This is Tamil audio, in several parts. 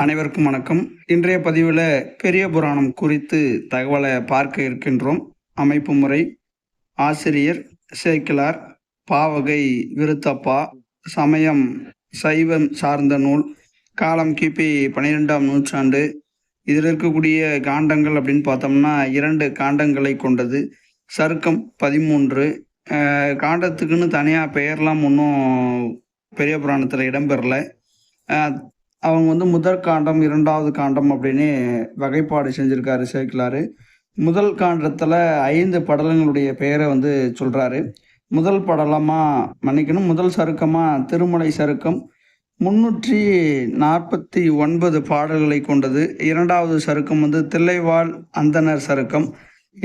அனைவருக்கும் வணக்கம். இன்றைய பதிவில் பெரிய புராணம் குறித்து தகவலை பார்க்க இருக்கின்றோம். அமைப்பு முறை ஆசிரியர் சேக்கிலார் பாவகை விருத்தப்பா சமயம் சைவம் சார்ந்த நூல் காலம் கிபி பன்னிரெண்டாம் நூற்றாண்டு. இதில் இருக்கக்கூடிய காண்டங்கள் அப்படின்னு பார்த்தோம்னா இரண்டு காண்டங்களை கொண்டது. சருக்கம் பதிமூன்று. காண்டத்துக்குன்னு தனியாக பெயர்லாம் ஒன்றும் பெரிய புராணத்தில் இடம்பெறல. அவங்க வந்து முதற் காண்டம் இரண்டாவது காண்டம் அப்படின்னு வகைப்பாடு செஞ்சுருக்காரு சேர்க்கலாரு முதல் காண்டத்தில் ஐந்து படலங்களுடைய பெயரை வந்து சொல்கிறாரு முதல் படலமாக மன்னிக்கணும் முதல் சருக்கமாக திருமலை சருக்கம். முன்னூற்றி நாற்பத்தி ஒன்பது பாடல்களை கொண்டது. இரண்டாவது சருக்கம் வந்து தில்லைவாழ் அந்தனர் சருக்கம்.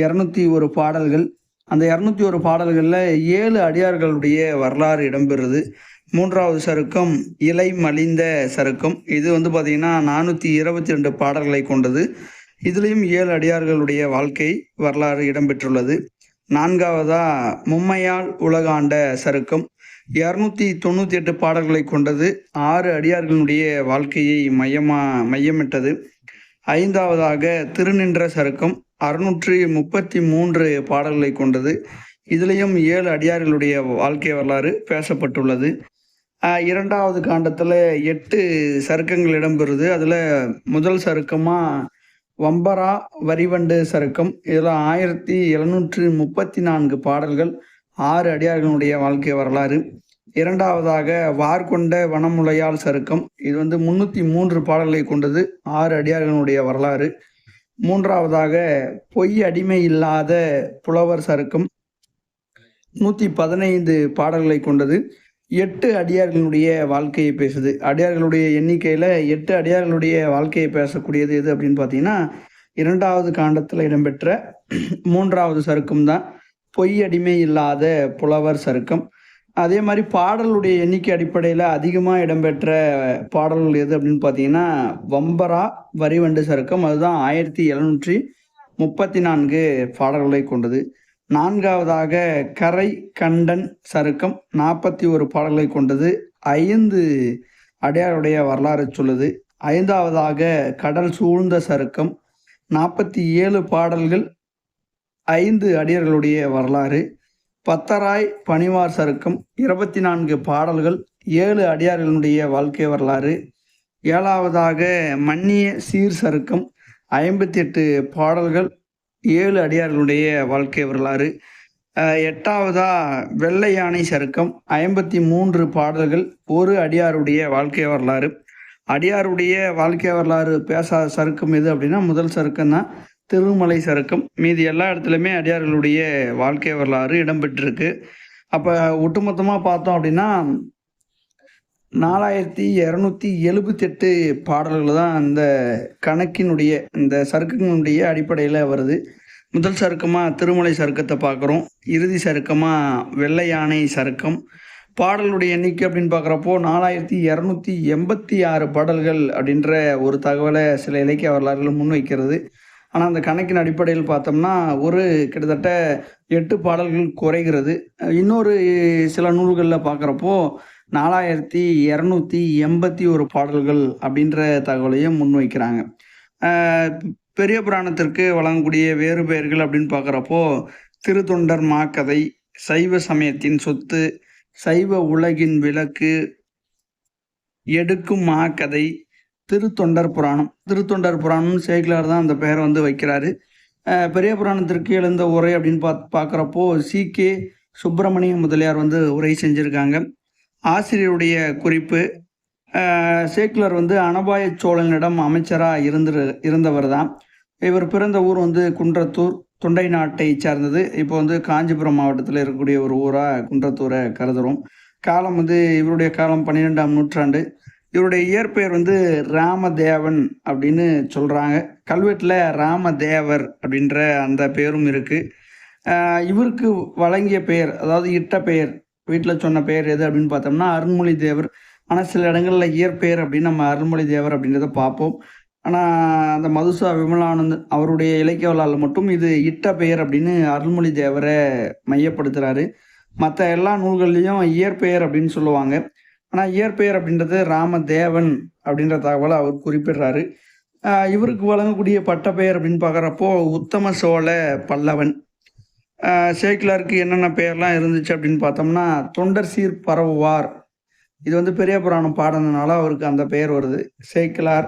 இரநூத்தி ஒரு பாடல்கள். அந்த இரநூத்தி ஒரு பாடல்களில் ஏழு அடியார்களுடைய வரலாறு இடம்பெறுது. மூன்றாவது சருக்கம் இலை மலிந்த சருக்கம். இது வந்து பார்த்திங்கன்னா நானூற்றி இருபத்தி ரெண்டு பாடல்களை கொண்டது. இதுலேயும் ஏழு அடியார்களுடைய வாழ்க்கை வரலாறு இடம்பெற்றுள்ளது. நான்காவதா மும்மையால் உலகாண்ட சருக்கம். இரநூத்தி தொண்ணூற்றி எட்டு பாடல்களை கொண்டது. ஆறு அடியார்களுடைய வாழ்க்கையை மையமா மையமிட்டது. ஐந்தாவதாக திருநின்ற சருக்கம். அறுநூற்றி முப்பத்தி மூன்று பாடல்களை கொண்டது. இதுலேயும் ஏழு அடியார்களுடைய வாழ்க்கை வரலாறு பேசப்பட்டுள்ளது. இரண்டாவது காண்டத்தில் எட்டு சருக்கங்கள் இடம்பெறுது. அதில் முதல் சருக்கமாக வம்பரா வரிவண்டு சருக்கம். இதில் ஆயிரத்தி எழுநூற்று முப்பத்தி நான்கு பாடல்கள் ஆறு அடியார்களுடைய வாழ்க்கை வரலாறு. இரண்டாவதாக வார்கொண்ட வனமுலையால் சருக்கம். இது வந்து முன்னூற்றி மூன்று பாடல்களை கொண்டது ஆறு அடியார்களுடைய வரலாறு. மூன்றாவதாக பொய் அடிமை இல்லாத புலவர் சருக்கம். நூற்றி பதினைந்து பாடல்களை கொண்டது. எட்டு அடியார்களுடைய வாழ்க்கையை பேசுது. அடியார்களுடைய எண்ணிக்கையில் எட்டு அடியார்களுடைய வாழ்க்கையை பேசக்கூடியது எது அப்படின்னு பார்த்தீங்கன்னா இரண்டாவது காண்டத்தில் இடம்பெற்ற மூன்றாவது சருக்கம் தான் பொய் அடிமை இல்லாத புலவர் சருக்கம். அதே மாதிரி பாடலுடைய எண்ணிக்கை அடிப்படையில் அதிகமாக இடம்பெற்ற பாடல்கள் எது அப்படின்னு பார்த்தீங்கன்னா வம்பரா வரிவண்டு சருக்கம். அதுதான் ஆயிரத்தி எழுநூற்றி முப்பத்தி நான்கு பாடல்களை கொண்டது. நான்காவதாக கரை கண்டன் சருக்கம் நாற்பத்தி ஒரு பாடல்களை கொண்டது. ஐந்து அடையாருடைய வரலாறு சொல்லுது. ஐந்தாவதாக கடல் சூழ்ந்த சருக்கம் நாற்பத்தி ஏழு பாடல்கள் ஐந்து அடியார்களுடைய வரலாறு. பத்தராய் பனிவார் சருக்கம் இருபத்தி நான்கு பாடல்கள் ஏழு அடியார்களுடைய வாழ்க்கை வரலாறு. ஏழாவதாக மன்னிய சீர் சருக்கம் ஐம்பத்தி எட்டு பாடல்கள் ஏழு அடியார்களுடைய வாழ்க்கை வரலாறு. எட்டாவதா வெள்ளை யானை சருக்கம் ஐம்பத்தி மூன்று பாடல்கள் ஒரு அடியாருடைய வாழ்க்கை வரலாறு. அடியாருடைய வாழ்க்கை வரலாறு பேசாத சருக்கம் எது அப்படின்னா முதல் சருக்கம் தான் திருமலை சருக்கம். மீதி எல்லா இடத்துலையுமே அடியார்களுடைய வாழ்க்கை வரலாறு இடம்பெற்றிருக்கு அப்போ ஒட்டுமொத்தமாக பார்த்தோம் அப்படின்னா நாலாயிரத்தி இரநூத்தி எழுபத்தெட்டு பாடல்கள் தான் அந்த கணக்கினுடைய இந்த சருக்கங்களுடைய அடிப்படையில் வருது. முதல் சருக்கமாக திருமலை சருக்கத்தை பார்க்குறோம். இறுதி சருக்கமாக வெள்ளை யானை சருக்கம் பாடலுடைய எண்ணிக்கை அப்படின்னு பார்க்குறப்போ நாலாயிரத்தி இரநூத்தி எண்பத்தி ஆறு பாடல்கள் அப்படின்ற ஒரு தகவலை சில இலக்கிய வரலாறுகள் முன்வைக்கிறது. ஆனால் அந்த கணக்கின் அடிப்படையில் பார்த்தோம்னா ஒரு கிட்டத்தட்ட எட்டு பாடல்கள் குறைகிறது. இன்னொரு சில நூல்களில் பார்க்குறப்போ நாலாயிரத்தி இரநூத்தி எண்பத்தி ஒரு பாடல்கள் அப்படின்ற தகவலையும் முன்வைக்கிறாங்க. பெரிய புராணத்திற்கு வழங்கக்கூடிய வேறு பெயர்கள் அப்படின்னு பார்க்குறப்போ திருத்தொண்டர் மாக்கதை சைவ சமயத்தின் சொத்து சைவ உலகின் விளக்கு எடுக்கும் மாக்கதை திருத்தொண்டர் புராணம். திருத்தொண்டர் புராணம் சேக்கிலார் தான் அந்த பெயரை வந்து வைக்கிறாரு. பெரிய புராணத்திற்கு எழுந்த உரை அப்படின்னு பார்த்து பார்க்குறப்போ சி கே சுப்பிரமணிய முதலியார் வந்து உரை செஞ்சுருக்காங்க. ஆசிரியருடைய குறிப்பு சேக்குலர் வந்து அனபாய சோழனிடம் அமைச்சராக இருந்து இருந்தவர் தான் இவர் பிறந்த ஊர் வந்து குன்றத்தூர் தொண்டை நாட்டை சார்ந்தது. இப்போ வந்து காஞ்சிபுரம் மாவட்டத்தில் இருக்கக்கூடிய ஒரு ஊராக குன்றத்தூரை கருதுகிறோம் காலம் வந்து இவருடைய காலம் பன்னிரெண்டாம் நூற்றாண்டு. இவருடைய இயற்பெயர் வந்து ராமதேவன் அப்படின்னு சொல்கிறாங்க கல்வெட்டில் ராமதேவர் அப்படின்ற அந்த பெயரும் இருக்குது இவருக்கு வழங்கிய பெயர் அதாவது இட்ட பெயர் வீட்டில் சொன்ன பெயர் எது அப்படின்னு பார்த்தோம்னா அருண்மொழி தேவர். ஆனால் சில இடங்களில் இயற்பெயர் அப்படின்னு நம்ம அருண்மொழி தேவர் அப்படின்றத பார்ப்போம். ஆனால் அந்த மதுசா விமலானந்த் அவருடைய இலக்கிய மட்டும் இது இட்ட பெயர் அப்படின்னு அருள்மொழி தேவரை மையப்படுத்துகிறாரு மற்ற எல்லா நூல்கள்லேயும் இயற்பெயர் அப்படின்னு சொல்லுவாங்க. ஆனால் இயற்பெயர் அப்படின்றது ராமதேவன் அப்படின்ற தகவலை அவர் குறிப்பிடுறாரு. இவருக்கு வழங்கக்கூடிய பட்டப்பெயர் அப்படின்னு பார்க்குறப்போ உத்தம சோழ பல்லவன். சேக்கிலாருக்கு என்னென்ன பெயர்லாம் இருந்துச்சு அப்படின்னு பார்த்தோம்னா தொண்டர் சீர் பரவுவார். இது வந்து பெரிய புராணம் பாடினதுனால அவருக்கு அந்த பெயர் வருது. சேக்கிலார்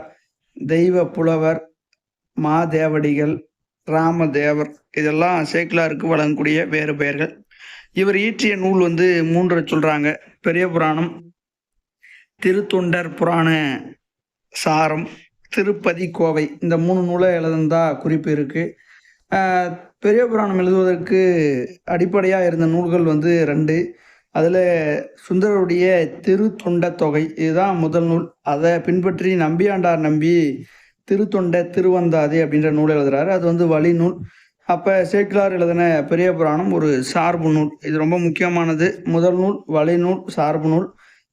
தெய்வ புலவர் மாதேவடிகள் ராமதேவர் இதெல்லாம் சேக்கிலாருக்கு வழங்கக்கூடிய வேறு பெயர்கள். இவர் இயற்றிய நூல் வந்து மூன்று சொல்கிறாங்க பெரிய புராணம் திருத்தொண்டர் புராண சாரம் திருப்பதி கோவை. இந்த மூணு நூலை எழுதுனதா குறிப்பு இருக்குது பெரிய புராணம் எழுதுவதற்கு அடிப்படையாக இருந்த நூல்கள் வந்து ரெண்டு. அதில் சுந்தரருடைய திருத்தொண்ட தொகை இதுதான் முதல் நூல். அதை பின்பற்றி நம்பியாண்டார் நம்பி திருத்தொண்ட திருவந்தாதி அப்படின்ற நூல் எழுதுறாரு. அது வந்து வழி நூல். அப்போ சேக்கிலார் எழுதின பெரிய புராணம் ஒரு சார்பு நூல். இது ரொம்ப முக்கியமானது. முதல் நூல் வழி நூல் சார்பு நூல்.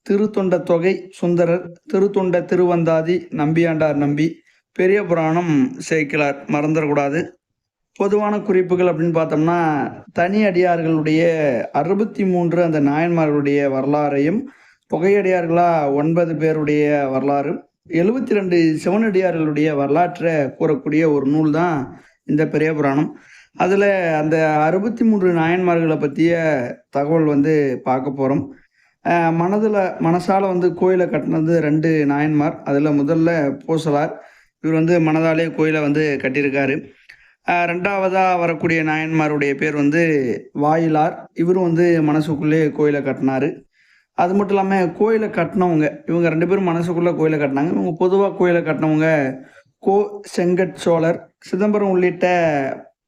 திருத்தொண்ட தொகை சுந்தரர். திருத்தொண்ட திருவந்தாதி நம்பியாண்டார் நம்பி. பெரிய புராணம் சேக்கிலார். மறந்துடக்கூடாது. பொதுவான குறிப்புகள் அப்படின்னு பார்த்தோம்னா தனி அடியார்களுடைய அறுபத்தி மூன்று அந்த நாயன்மார்களுடைய வரலாறையும் புகையடியார்களா ஒன்பது பேருடைய வரலாறு எழுபத்தி ரெண்டு சிவனடியார்களுடைய வரலாற்றை கூறக்கூடிய ஒரு நூல் தான் இந்த பெரிய புராணம். அதில் அந்த அறுபத்தி மூன்று நாயன்மார்களை பற்றிய தகவல் வந்து பார்க்க போகிறோம் மனதில் மனசால் வந்து கோயிலை கட்டினது ரெண்டு நாயன்மார். அதில் முதல்ல பூசலார். இவர் வந்து மனதாலே கோயிலை வந்து கட்டியிருக்காரு. ரெண்டாவதாக வரக்கூடிய நாயன்மாருடைய பேர் வந்து வாயிலார். இவரும் வந்து மனசுக்குள்ளே கோயிலை கட்டினாரு. அது மட்டும் இல்லாமல் கோயிலை கட்டினவங்க இவங்க ரெண்டு பேரும் மனசுக்குள்ளே கோயிலை கட்டினாங்க. இவங்க பொதுவாக கோயிலை கட்டினவங்க கோ செங்கட் சோழர் சிதம்பரம் உள்ளிட்ட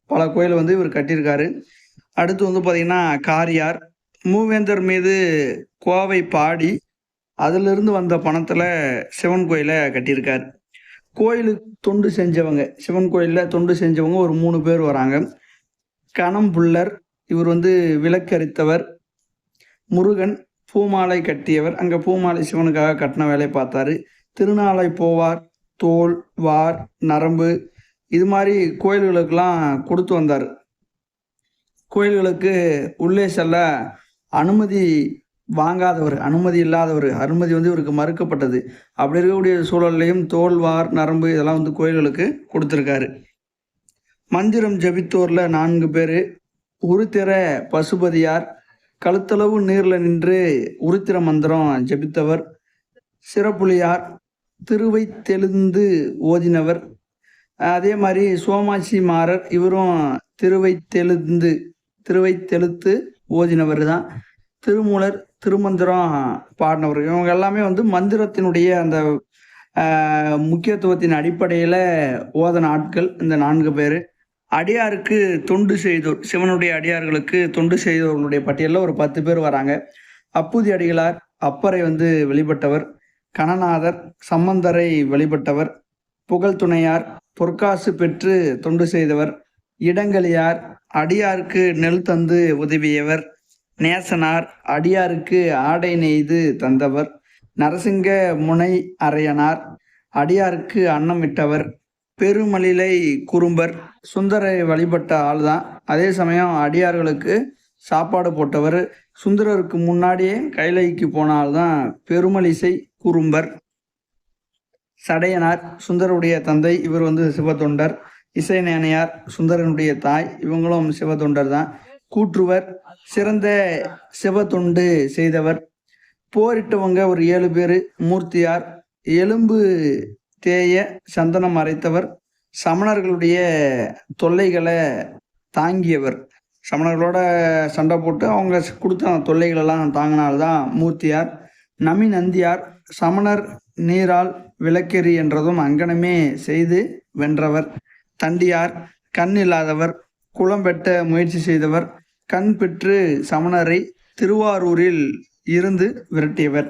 பல கோயிலை வந்து இவர் கட்டியிருக்காரு. அடுத்து வந்து பார்த்திங்கன்னா காரியார் மூவேந்தர் மீது கோவை பாடி அதிலிருந்து வந்த பணத்தில் சிவன் கோயிலை கட்டியிருக்கார். கோயிலுக்கு தொண்டு செஞ்சவங்க சிவன் கோயிலில் தொண்டு செஞ்சவங்க ஒரு மூணு பேர் வராங்க. கணம்புள்ளர் இவர் வந்து விளக்கரித்தவர். முருகன் பூமாலை கட்டியவர். அங்கே பூமாலை சிவனுக்காக கட்டின வேலையை பார்த்தாரு. திருநாளை போவார் தோல் வார் நரம்பு இது மாதிரி கோயில்களுக்கெல்லாம் கொடுத்து வந்தார். கோயில்களுக்கு உள்ளே செல்ல அனுமதி வாங்காதவர் அனுமதி இல்லாதவர் அனுமதி வந்து இவருக்கு மறுக்கப்பட்டது. அப்படி இருக்கக்கூடிய சூழல்லையும் தோல் வார் நரம்பு இதெல்லாம் வந்து கோயில்களுக்கு கொடுத்துருக்காரு. மந்திரம் ஜபித்தோரில் நான்கு பேர். உருத்திர பசுபதியார் கழுத்தளவு நீரில் நின்று உருத்திர மந்திரம் ஜபித்தவர். சிறப்புலியார் திருவை தெளிந்து ஓதினவர். அதே மாதிரி சோமாட்சி மாறர் இவரும் திருவை தெளிந்து திருவை தெளுத்து ஓதினவர் தான் திருமூலர் திருமந்திரம் பாடினவர். இவங்க எல்லாமே வந்து மந்திரத்தினுடைய அந்த முக்கியத்துவத்தின் அடிப்படையில் ஓதன ஆட்கள் இந்த நான்கு பேர். அடியாருக்கு தொண்டு செய்தோர் சிவனுடைய அடியார்களுக்கு தொண்டு செய்தவர்களுடைய பட்டியலில் ஒரு பத்து பேர் வராங்க. அப்புதி அடிகளார் அப்பரை வந்து வெளிப்பட்டவர் கணநாதர் சம்பந்தரை வெளிப்பட்டவர் புகழ் துணையார் பொற்காசு பெற்று தொண்டு செய்தவர் இடங்களியார் அடியாருக்கு நெல் தந்து உதவியவர் நேசனார் அடியாருக்கு ஆடை நெய்து தந்தவர். நரசிங்க முனை அரையனார் அடியாருக்கு அன்னமிட்டவர் பெருமலிலை குறும்பர் சுந்தரை வழிபட்ட ஆள் தான் அதே சமயம் அடியார்களுக்கு சாப்பாடு போட்டவர். சுந்தரருக்கு முன்னாடியே கைலைக்கு போன ஆள் தான் பெருமலிசை குறும்பர். சடையனார் சுந்தருடைய தந்தை இவர் வந்து சிவத்தொண்டர். இசைநேனையார் சுந்தரனுடைய தாய் இவங்களும் சிவத்தொண்டர் தான் கூற்றுவர் சிறந்த சிவத்தொண்டு செய்தவர். போரிட்டவங்க ஒரு ஏழு பேர் மூர்த்தியார் எலும்பு தேய சந்தனம் அரைத்தவர் சமணர்களுடைய தொல்லைகளை தாங்கியவர். சமணர்களோட சண்டை போட்டு அவங்க கொடுத்த அந்த தொல்லைகளெல்லாம் தாங்கினால்தான் மூர்த்தியார். நமி நந்தியார் சமணர் நீரால் விளக்கெறி என்றதும் அங்கனமே செய்து வென்றவர். தண்டியார் கண் இல்லாதவர் குளம் வெட்ட முயற்சி செய்தவர் கண் பெற்று சமணரை திருவாரூரில் இருந்து விரட்டியவர்.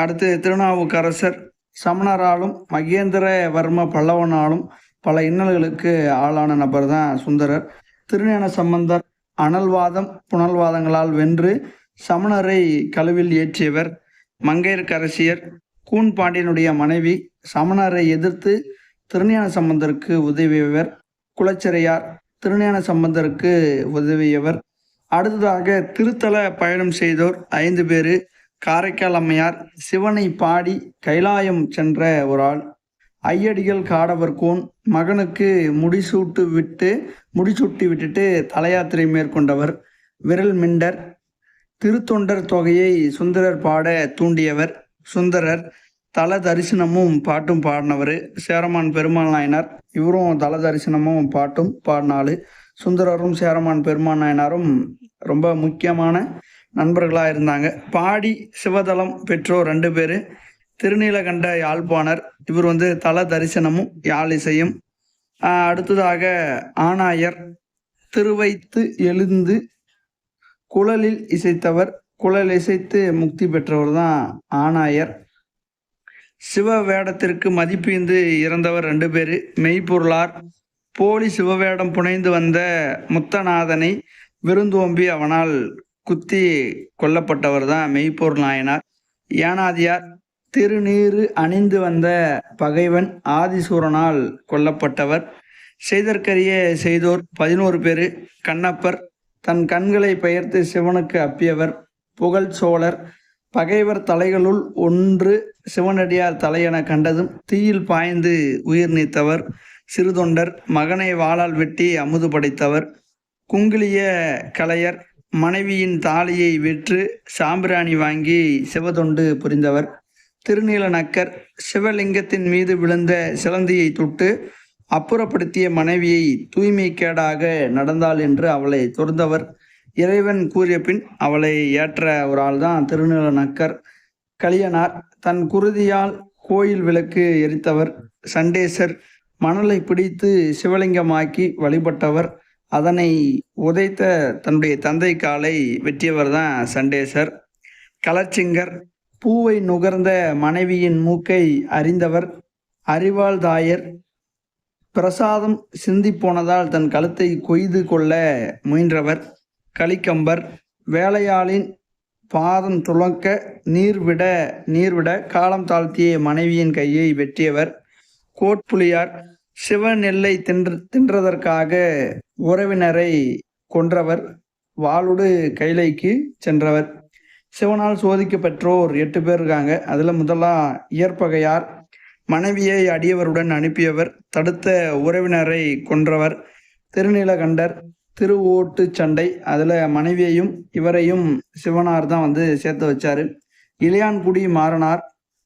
அடுத்து திருநாவுக்கரசர் சமணராலும் மகேந்திரவர்ம பல்லவனாலும் பல இன்னல்களுக்கு ஆளான நபர் தான் சுந்தரர். திருஞான சம்பந்தர் அனல்வாதம் புனல்வாதங்களால் வென்று சமணரை கழுவில் ஏற்றியவர். மங்கையர்க்கரசியர் கூன் பாண்டியனுடைய மனைவி சமணரை எதிர்த்து திருஞான சம்பந்தருக்கு உதவியவர். குலச்சிறையார் திருஞான சம்பந்தருக்கு உதவியவர். அடுத்ததாக திருத்தல பயணம் செய்தோர் ஐந்து பேர் காரைக்கால் அம்மையார் சிவனை பாடி கைலாயம் சென்ற ஒரு ஆள். ஐயடிகள் காடவர் கோன் மகனுக்கு முடிசூட்டு விட்டு முடிசூட்டி விட்டுட்டு தலையாத்திரை மேற்கொண்டவர். விரல் மிண்டர். திருத்தொண்டர் தொகையை சுந்தரர் பாட தூண்டியவர். சுந்தரர் தல தரிசனமும் பாட்டும் பாடினவர். சேரமான் பெருமாள் நாயனார். இவரும் தல தரிசனமும் பாட்டும் பாடினாலு சுந்தரரும் சேரமான் பெருமான் நாயனாரும் ரொம்ப முக்கியமான நண்பர்களாக இருந்தாங்க பாடி சிவதலம் பெற்றோர் ரெண்டு பேர். திருநீலகண்ட யாழ்ப்பாணர். இவர் வந்து தல தரிசனமும் யாழ் இசையும். அடுத்ததாக ஆணாயர். திருவைத்து எழுந்து குழலில் இசைத்தவர். குழல் இசைத்து முக்தி பெற்றவர் தான் ஆணாயர். சிவ வேடத்திற்கு மதிப்பீந்து இறந்தவர் ரெண்டு பேர். மெய்ப்பொருளார். போலி சிவவேடம் புனைந்து வந்த முத்தநாதனை விருந்தோம்பி அவனால் குத்தி கொல்லப்பட்டவர் தான் மெய்ப்பொருள் நாயனார். ஏனாதியார் திருநீறு அணிந்து வந்த பகைவன் ஆதிசூரனால் கொல்லப்பட்டவர். செய்தற்கரிய செய்தோர் பதினோரு பேர். கண்ணப்பர் தன் கண்களை பெயர்த்து சிவனுக்கு அப்பியவர். புகழ் சோழர் பகைவர் தலைகளுள் ஒன்று சிவனடியார் தலையென கண்டதும் தீயில் பாய்ந்து உயிர் நீத்தவர். சிறுதொண்டர் மகனை வாளால் வெட்டி அமுது படைத்தவர் குங்கிலிய கலையர் மனைவியின் தாலியை விற்று சாம்பிராணி வாங்கி சிவதொண்டு புரிந்தவர். திருநீல நக்கர் சிவலிங்கத்தின் மீது விழுந்த சிலந்தியை தொட்டு அப்புறப்படுத்திய மனைவியை தூய்மைக்கேடாக நடந்தாள் என்று அவளை துறந்தவர் இறைவன் கூறிய பின் அவளை ஏற்ற ஒரு ஆள் தான் திருநீல நக்கர். கலியனார் தன் குருதியால் கோயில் விளக்கு எரித்தவர். சண்டேசர் மணலை பிடித்து சிவலிங்கமாக்கி வழிபட்டவர். அதனை உதைத்த தன்னுடைய தந்தை காலை வெட்டியவர் தான் சண்டேசர். கலர்ச்சிங்கர் பூவை நுகர்ந்த மனைவியின் மூக்கை அறிந்தவர். அறிவாள் தாயர் பிரசாதம் சிந்தி போனதால் தன் கழுத்தை கொய்து கொள்ள முயன்றவர். கலிக்கம்பர் வேலையாளின் பாதம் துளக்க நீர்விட நீர்விட காலம் தாழ்த்திய மனைவியின் கையை வெட்டியவர் கோட்புலியார் சிவநெல்லை தின்று தின்றதற்காக உறவினரை கொன்றவர். வாளுடு கைலைக்கு சென்றவர். சிவனால் சோதிக்கப்பெற்றோர் எட்டு பேர் இருக்காங்க. அதில் முதலா இயற்பகையார் மனைவியை அடியவருடன் அனுப்பியவர் தடுத்த உறவினரை கொன்றவர் திருநீலகண்டர் திருவோட்டு சண்டை அதில் மனைவியையும் இவரையும் சிவனார் தான் வந்து சேர்த்து வச்சார். இளையான்குடி மாறனார்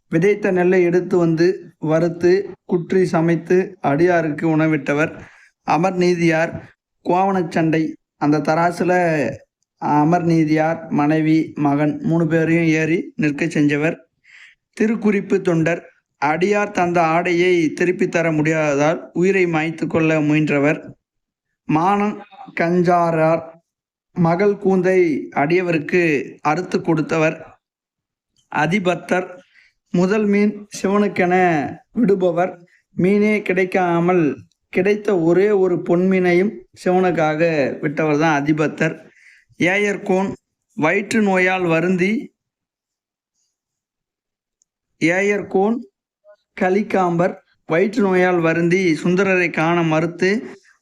விதைத்த நெல்லை எடுத்து வந்து வறுத்து குற்றி சமைத்து அடியாருக்கு உணவிட்டவர். அமர் நீதியார் கோவணச்சண்டை அந்த தராசில் அமர் நீதியார் மனைவி மகன் மூணு பேரையும் ஏறி நிற்க செஞ்சவர். திருக்குறிப்பு தொண்டர். அடியார் தந்த ஆடையை திருப்பி தர முடியாததால் உயிரை மாய்த்து கொள்ள முயன்றவர். மானம் கஞ்சாரார். மகள் கூந்தை அடியவருக்கு அறுத்து கொடுத்தவர். அதிபத்தர் முதல் மீன் சிவனுக்கென விடுபவர். மீனே கிடைக்காமல் கிடைத்த ஒரே ஒரு பொன்மீனையும் சிவனுக்காக விட்டவர் தான் அதிபத்தர் ஏயர்கோன் வயிற்று நோயால் வருந்தி ஏயர்கோன் கலிக்காம்பர் வயிற்று நோயால் வருந்தி சுந்தரரை காண மறுத்து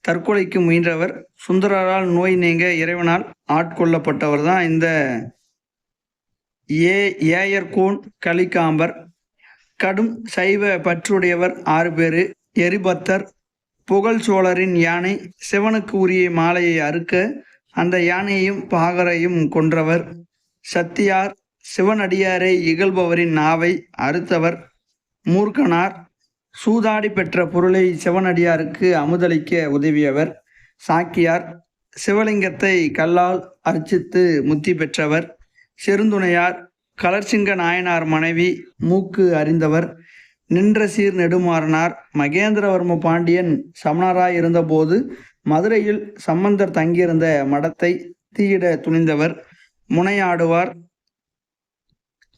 தற்கொலைக்கு முயன்றவர். சுந்தரரால் நோய் நீங்க இறைவனால் ஆட்கொள்ளப்பட்டவர் தான் இந்த ஏ ஏயர்கோன் கலிகாம்பர். கடும் சைவ பற்றுடையவர் ஆறு பேர். எரிபத்தர் புகழ் சோழரின் யானை சிவனுக்கு உரிய மாலையை அறுக்க அந்த யானையையும் பாகரையும் கொன்றவர். சத்தியார் சிவனடியாரை இகழ்பவரின் நாவை அறுத்தவர். மூர்க்கனார் சூதாடி பெற்ற பொருளை சிவனடியாருக்கு அமுதளிக்க உதவியவர். சாக்கியார் சிவலிங்கத்தை கல்லால் அர்ச்சித்து முத்தி பெற்றவர். செருந்துணையார் கலர்சிங்க நாயனார் மனைவி மூக்கு அறிந்தவர் நின்ற சீர் நெடுமாறனார் மகேந்திரவர்ம பாண்டியன் சமணராய் இருந்தபோது மதுரையில் சம்பந்தர் தங்கியிருந்த மடத்தை தீயிட துணிந்தவர் முனையாடுவார்.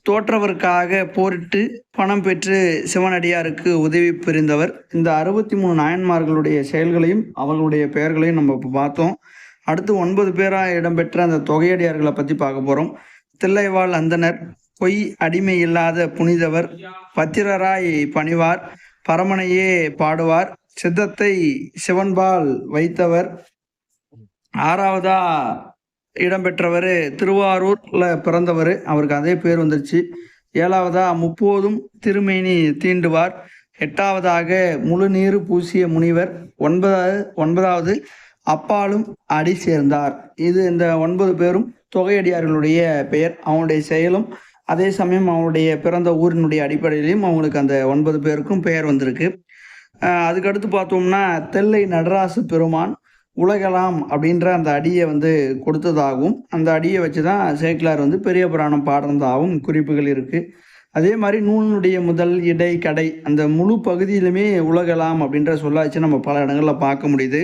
தோற்றவருக்காக போரிட்டு பணம் பெற்று சிவனடியாருக்கு உதவி புரிந்தவர். இந்த அறுபத்தி மூணு நாயன்மார்களுடைய செயல்களையும் அவர்களுடைய பெயர்களையும் நம்ம இப்போ பார்த்தோம். அடுத்து ஒன்பது பேராக இடம்பெற்ற அந்த தொகையடியார்களை பற்றி பார்க்க போகிறோம் தில்லைவாழ் அந்தனர் பொய் அடிமை இல்லாத புனிதவர் பத்திரராய் பணிவார் பரமனையே பாடுவார் சித்தத்தை சிவன்பால் வைத்தவர் ஆறாவதா இடம்பெற்றவர் திருவாரூர்ல பிறந்தவர் அவருக்கு அதே பேர் வந்துருச்சு. ஏழாவதா முப்போதும் திருமேனி தீண்டுவார். எட்டாவதாக முழுநீர் பூசிய முனிவர் ஒன்பதாவது ஒன்பதாவது அப்பாலும் அடி சேர்ந்தார். இது இந்த ஒன்பது பேரும் தொகையடியார்களுடைய பெயர். அவனுடைய செயலும் அதே சமயம் அவனுடைய பிறந்த ஊரினுடைய அடிப்படையிலையும் அவங்களுக்கு அந்த ஒன்பது பேருக்கும் பெயர் வந்திருக்கு. அதுக்கடுத்து பார்த்தோம்னா தெல்லை நடராசு பெருமான் உலகலாம் அப்படின்ற அந்த அடியை வந்து கொடுத்ததாகவும் அந்த அடியை வச்சு தான் சேக்கிலார் வந்து பெரிய புராணம் பாடுறதாகவும் குறிப்புகள் இருக்குது அதே மாதிரி நூலினுடைய முதல் இடை கடை அந்த முழு பகுதியிலுமே உலகலாம் அப்படின்ற சொல்லாச்சு நம்ம பல இடங்களில் பார்க்க முடியுது.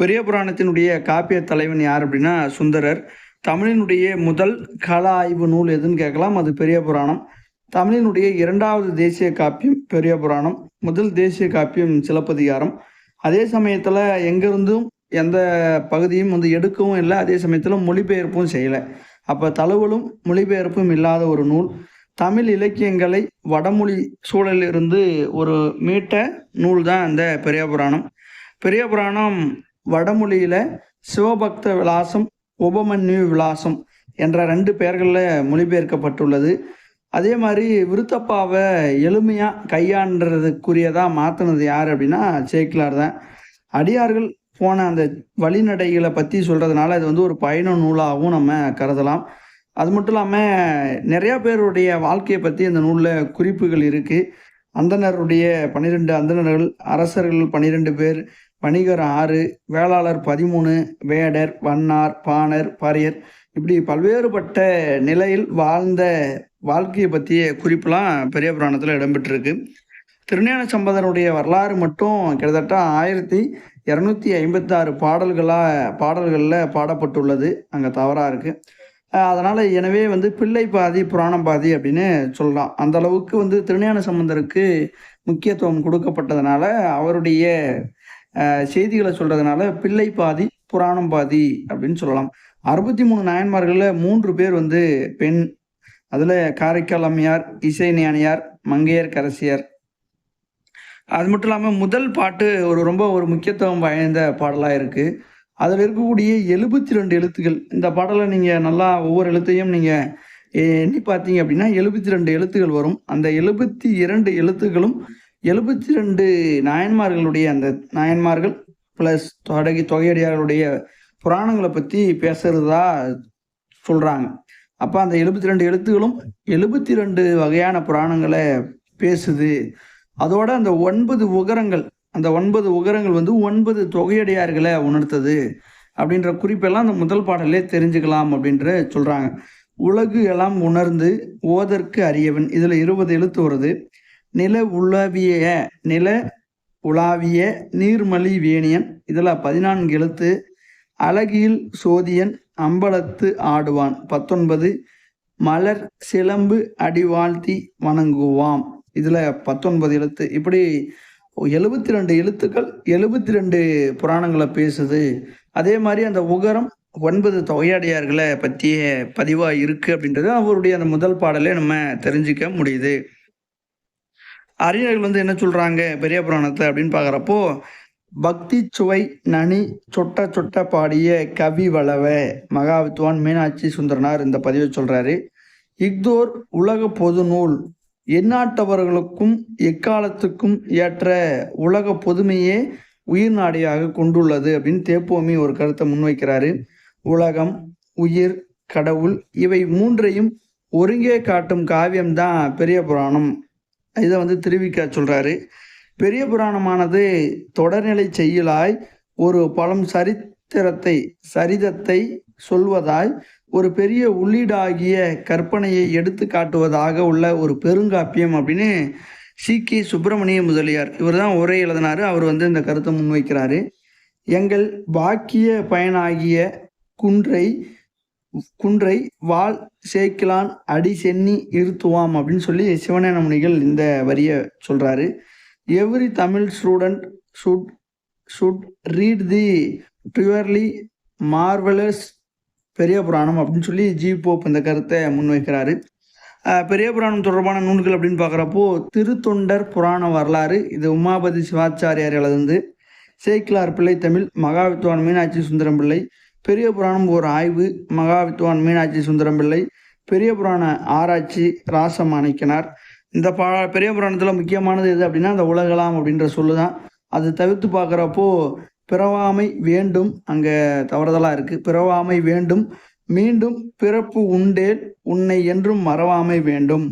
பெரிய புராணத்தினுடைய காப்பிய தலைவன் யார் அப்படின்னா சுந்தரர். தமிழினுடைய முதல் கள ஆய்வு நூல் எதுன்னு கேட்கலாம். அது பெரிய புராணம் தமிழினுடைய இரண்டாவது தேசிய காப்பியம் பெரிய புராணம் முதல் தேசிய காப்பியம் சிலப்பதிகாரம். அதே சமயத்தில் எங்கேருந்தும் எந்த பகுதியும் வந்து எடுக்கவும் இல்லை. அதே சமயத்தில் மொழிபெயர்ப்பும் செய்யலை. அப்போ தழுவலும் மொழிபெயர்ப்பும் இல்லாத ஒரு நூல். தமிழ் இலக்கியங்களை வடமொழி சூழலிலிருந்து ஒரு மீட்ட நூல் தான் இந்த பெரிய புராணம் பெரிய புராணம் வடமொழியில் சிவபக்த விலாசம் உபமன்யு விலாசம் என்ற ரெண்டு பெயர்களில் மொழிபெயர்க்கப்பட்டுள்ளது. அதே மாதிரி விருத்தப்பாவை எளிமையாக கையாண்டதுக்குரியதாக மாற்றினது யார் அப்படின்னா சேக்கிலார் தான். அடியார்கள் போன அந்த வழிநடைகளை பற்றி சொல்கிறதுனால இது வந்து ஒரு பயண நூலாகவும் நம்ம கருதலாம். அது மட்டும் இல்லாமல் நிறையா பேருடைய வாழ்க்கையை பற்றி அந்த நூலில் குறிப்புகள் இருக்குது அந்தணருடைய பன்னிரெண்டு அந்தணர்கள் அரசர்கள் பன்னிரெண்டு பேர் வணிகர் ஆறு வேளாளர் பதிமூணு வேடர் வண்ணார் பாணர் பாரியர். இப்படி பல்வேறுபட்ட நிலையில் வாழ்ந்த வாழ்க்கையை பற்றிய குறிப்பெலாம் பெரிய புராணத்தில் இடம்பெற்றிருக்கு. திருஞான சம்பந்தனுடைய வரலாறு மட்டும் கிட்டத்தட்ட ஆயிரத்தி இரநூத்தி ஐம்பத்தாறு பாடல்களாக பாடல்களில் பாடப்பட்டுள்ளது. அங்கே தவறாக இருக்குது அதனால் எனவே வந்து பிள்ளை பாதி புராணம் பாதி அப்படின்னு சொல்லலாம். அந்த அளவுக்கு வந்து திருஞான சம்பந்தருக்கு முக்கியத்துவம் கொடுக்கப்பட்டதுனால அவருடைய செய்திகளை சொல்கிறதுனால பிள்ளை பாதி புராணம் பாதி அப்படின்னு சொல்லலாம். அறுபத்தி மூணு நாயன்மார்களில் மூன்று பேர் வந்து பெண். அதில் காரைக்கால் அம்மையார் இசை ஞானியார் மங்கையர் கரசியார். அது மட்டும் இல்லாமல் முதல் பாட்டு ஒரு ரொம்ப ஒரு முக்கியத்துவம் வாய்ந்த பாடலாக இருக்குது அதில் இருக்கக்கூடிய எழுபத்தி ரெண்டு எழுத்துக்கள் இந்த பாடலை நீங்கள் நல்லா ஒவ்வொரு எழுத்தையும் நீங்கள் எண்ணி பார்த்தீங்க அப்படின்னா எழுபத்தி ரெண்டு எழுத்துக்கள் வரும். அந்த எழுபத்தி இரண்டு எழுத்துக்களும் எழுபத்தி ரெண்டு நாயன்மார்களுடைய அந்த நாயன்மார்கள் ப்ளஸ் தொடகி தொகையடியார்களுடைய புராணங்களை பற்றி பேசுகிறதா சொல்கிறாங்க அப்போ அந்த எழுபத்தி ரெண்டு எழுத்துக்களும் எழுபத்தி ரெண்டு வகையான புராணங்களை பேசுது. அதோட அந்த ஒன்பது உகரங்கள் அந்த ஒன்பது உகரங்கள் வந்து ஒன்பது தொகையடியார்களை உணர்த்தது அப்படின்ற குறிப்பெல்லாம் அந்த முதல் பாடலே தெரிஞ்சுக்கலாம் அப்படின்ற சொல்கிறாங்க உலகு எல்லாம் உணர்ந்து ஓதற்கு அறியவன் இதில் இருபது எழுத்து வருது. நில உலாவிய நில உலாவிய நீர்மலி வேணியன். இதில் பதினான்கு எழுத்து. அழகியில் சோதியன் அம்பலத்து ஆடுவான். பத்தொன்பது. மலர் சிலம்பு அடிவாழ்த்தி வணங்குவாம். இதில் பத்தொன்பது எழுத்து. இப்படி எழுபத்தி ரெண்டு எழுத்துக்கள் எழுபத்தி ரெண்டு புராணங்களை பேசுது. அதே மாதிரி அந்த உகரம் ஒன்பது தொகையாடையார்களை பற்றிய பதிவாக இருக்குது அப்படின்றது அவருடைய அந்த முதல் பாடலே நம்ம தெரிஞ்சுக்க முடியுது. அறிஞர்கள் வந்து என்ன சொல்கிறாங்க பெரிய புராணத்தை அப்படின்னு பார்க்குறப்போ பக்தி சுவை நனி சொட்ட சொட்ட பாடிய கவி வளவ மகாவித்வான் மீனாட்சி சுந்தரனார் இந்த பதிவை சொல்கிறாரு இஃதோர் உலக பொது நூல் எந்நாட்டவர்களுக்கும் எக்காலத்துக்கும் ஏற்ற உலக பொதுமையே உயிர் நாடியாக கொண்டுள்ளது அப்படின்னு தேப்போமி ஒரு கருத்தை முன்வைக்கிறாரு. உலகம் உயிர் கடவுள் இவை மூன்றையும் ஒருங்கே காட்டும் காவியம்தான் பெரிய புராணம். இதை வந்து திருவிக்கா சொல்கிறாரு பெரிய புராணமானது தொடர்நிலை செய்யலாய் ஒரு பழம் சரித்திரத்தை சரிதத்தை சொல்வதாய் ஒரு பெரிய உள்ளீடாகிய கற்பனையை எடுத்து காட்டுவதாக உள்ள ஒரு பெருங்காப்பியம் அப்படின்னு சி. கே. சுப்பிரமணிய முதலியார் இவர் தான் உரை எழுதினார். அவர் வந்து இந்த கருத்தை முன்வைக்கிறாரு. எங்கள் பாக்கிய பயனாகிய குன்றை குன்றை வாள் சேக்கிலான் அடி சென்னி இருத்துவாம் அப்படின்னு சொல்லி சிவநேன முனிகள் இந்த வரியை சொல்கிறாரு every Tamil student should should read the thoroughly marvellous Periya Puranam அப்படின்னு சொல்லி ஜி போப் இந்த கருத்தை முன்வைக்கிறாரு. பெரிய புராணம் தொடர்பான நூல்கள் அப்படின்னு பார்க்குறப்போ திருத்தொண்டர் புராண வரலாறு இது உமாபதி சிவாச்சாரியார் எழுதுந்து சேக்கிலார் பிள்ளை தமிழ் மகாவித்வான் மீனாட்சி சுந்தரம் பிள்ளை பெரிய புராணம் ஒரு ஆய்வு. மகாவித்வான் மீனாட்சி சுந்தரம் பிள்ளை பெரிய புராண ஆராய்ச்சி ராசமாணிக்கனார் இந்த பா பெரிய புராணத்தில் முக்கியமானது எது அப்படின்னா அந்த உலகலாம் அப்படின்ற சொல்லு தான் அது தவிர்த்து பார்க்குறப்போ பிறவாமை வேண்டும் அங்கே தவறுதலாக இருக்குது பிறவாமை வேண்டும் மீண்டும் பிறப்பு உண்டேல் உன்னை என்றும் மறவாமை வேண்டும்.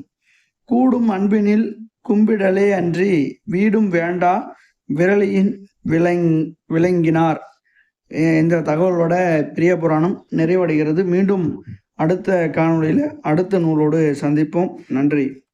கூடும் அன்பினில் கும்பிடலே அன்றி வீடும் வேண்டா விரலியின் விளங் விளங்கினார். இந்த தகவலோட பிரிய புராணம் நிறைவடைகிறது. மீண்டும் அடுத்த காணொலியில் அடுத்த நூலோடு சந்திப்போம். நன்றி.